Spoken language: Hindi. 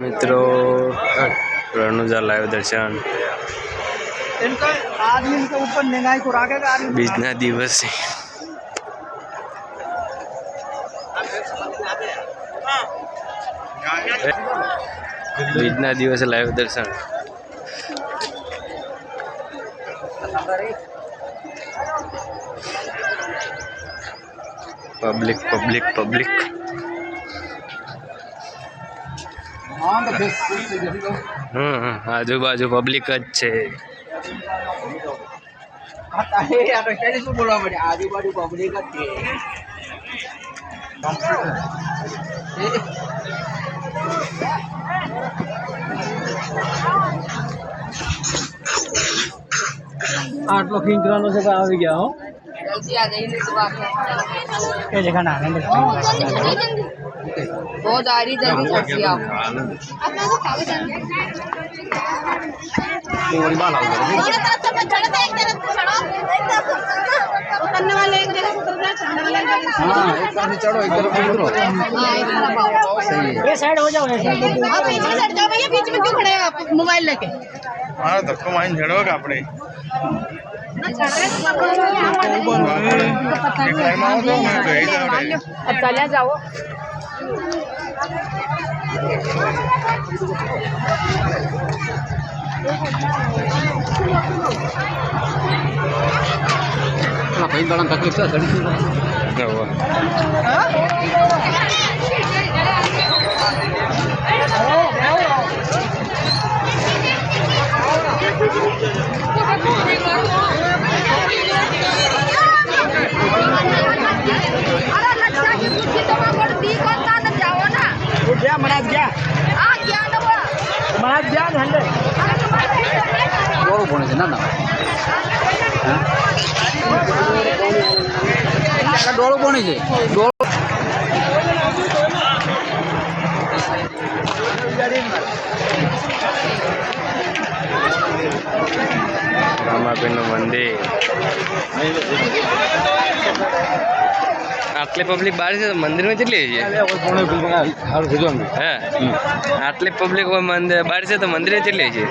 मित्रों लाइव दर्शन। आदमी ऊपर दिवस बीजना दिवस लाइव दर्शन। Public public public. હમ આજુબાજુ પબ્લિક જ છે. આજુબાજુ પબ્લિક જ છે. આટલો ખીંચવાનો છે આવી ગયા હો? કે જેખાને बहुत आ रही जल्दी फट गया उतरने वाले एक जगह उतरना चढ़ने वाले एक हाँ, एक तरफ़ चढ़ो एक तरफ़ उतरो। हाँ एक आओ सही है। ये साइड हो जाओ आप पीछे हट जाओ। भैया बीच में क्यों खड़े हो आप? मोबाइल लेके। हाँ धक्को माइन झड़ो का आपने तो तो तो अब चले जाओ। ngapain dalam kaki itu ada di sini? Ada ગયા મણાજ ગયા મણાજ ગયા ને હંડે કોણ છે ના ના. ડોળું કોણ છે. ડોળું રામાબેનનું મંદિર. આટલી પબ્લિક બહાર છે તો મંદિરમાં કેટલી છે હે આટલી પબ્લિક હોય મંદિર બહાર છે તો મંદિરે કેટલી છે